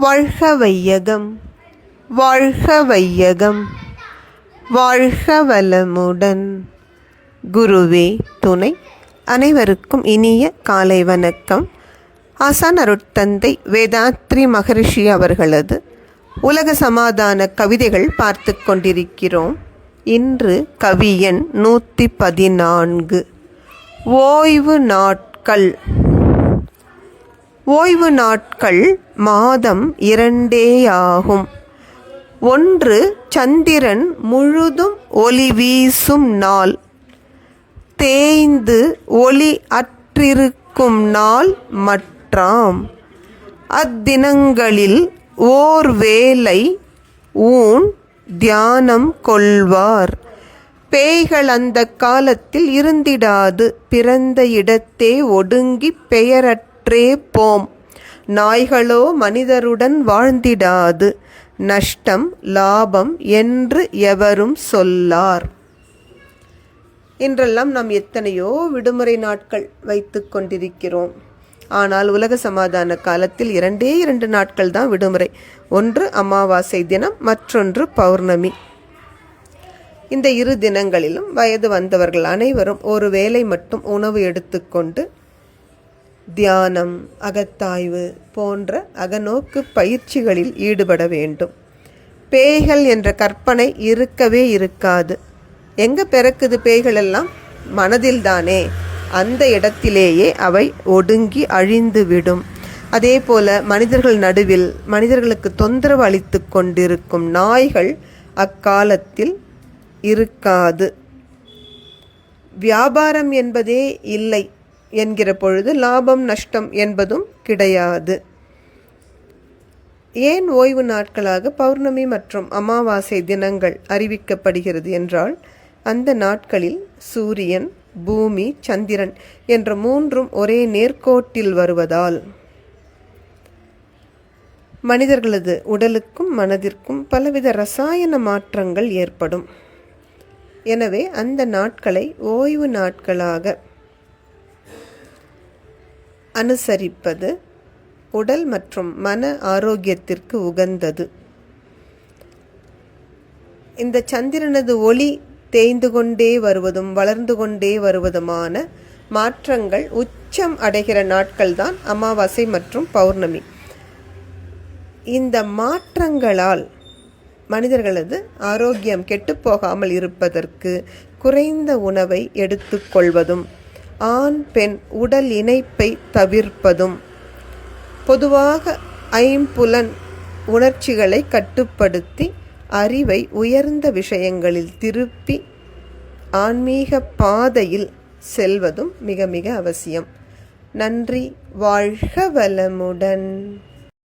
வாழ்க வையகம் வாழ்க வையகம் வாழ்க வளமுடன் குருவே துணை அனைவருக்கும் இனிய காலை வணக்கம். ஆசான் அருட்தந்தை வேதாத்ரி மகரிஷி அவர்களது உலக சமாதான கவிதைகள் பார்த்து கொண்டிருக்கிறோம். இன்று கவியன் நூற்றி பதினான்கு. ஓய்வு நாட்கள். ஓய்வு நாட்கள் மாதம் இரண்டேயாகும். ஒன்று சந்திரன் முழுதும் ஒளி வீசும் நாள். தேய்ந்து ஒளி அற்றிருக்கும் நாள் மற்றாம். அத்தினங்களில் ஓர் வேலை ஊன் தியானம் கொள்வார். பேய்கள் அந்த காலத்தில் இருந்திடாது பிறந்த இடத்தே ஒடுங்கி பெயரற்ற போம். நாய்களோ மனிதருடன் வாழ்ந்திடாது. நஷ்டம் லாபம் என்று எவரும் சொல்லார். இன்றெல்லாம் நாம் எத்தனையோ விடுமுறை நாட்கள் வைத்து கொண்டிருக்கிறோம். ஆனால் உலக சமாதான காலத்தில் இரண்டே இரண்டு நாட்கள் தான் விடுமுறை. ஒன்று அமாவாசை தினம் மற்றொன்று பௌர்ணமி. இந்த இரு தினங்களிலும் வயது வந்தவர்கள் அனைவரும் ஒரு வேலை மட்டும் உணவு எடுத்துக்கொண்டு தியானம் அகத்தாய்வு போன்ற அகநோக்கு பயிற்சிகளில் ஈடுபட வேண்டும். பேய்கள் என்ற கற்பனை இருக்கவே இருக்காது. எங்கே பிறக்குது பேய்கள் எல்லாம் மனதில்தானே. அந்த இடத்திலேயே அவை ஒடுங்கி அழிந்து விடும். அதே போல மனிதர்கள் நடுவில் மனிதர்களுக்கு தொந்தரவு அளித்து கொண்டிருக்கும் நாய்கள் அக்காலத்தில் இருக்காது. வியாபாரம் என்பதே இல்லை. என்கிற பொழுது லாபம் நஷ்டம் என்பதும் கிடையாது. ஏன் ஓய்வு நாட்களாக பௌர்ணமி மற்றும் அமாவாசை தினங்கள் அறிவிக்கப்படுகிறது என்றால் அந்த நாட்களில் சூரியன் பூமி சந்திரன் என்ற மூன்றும் ஒரே நேர்கோட்டில் வருவதால் மனிதர்களது உடலுக்கும் மனதிற்கும் பலவித ரசாயன மாற்றங்கள் ஏற்படும். எனவே அந்த நாட்களை ஓய்வு நாட்களாக அனுசரிப்பது உடல் மற்றும் மன ஆரோக்கியத்திற்கு உகந்தது. இந்த சந்திரனது ஒளி தேய்ந்து கொண்டே வருவதும் வளர்ந்து கொண்டே வருவதுமான மாற்றங்கள் உச்சம் அடைகிற நாட்கள் தான் அமாவாசை மற்றும் பௌர்ணமி. இந்த மாற்றங்களால் மனிதர்களது ஆரோக்கியம் கெட்டுப்போகாமல் இருப்பதற்கு குறைந்த உணவை எடுத்துக்கொள்வதும் ஆண் பெண் உடல் இணைப்பை தவிர்ப்பதும் பொதுவாக ஐம்புலன் உணர்ச்சிகளை கட்டுப்படுத்தி அறிவை உயர்ந்த விஷயங்களில் திருப்பி ஆன்மீக பாதையில் செல்வதும் மிக மிக அவசியம். நன்றி வாழ்க வளமுடன்.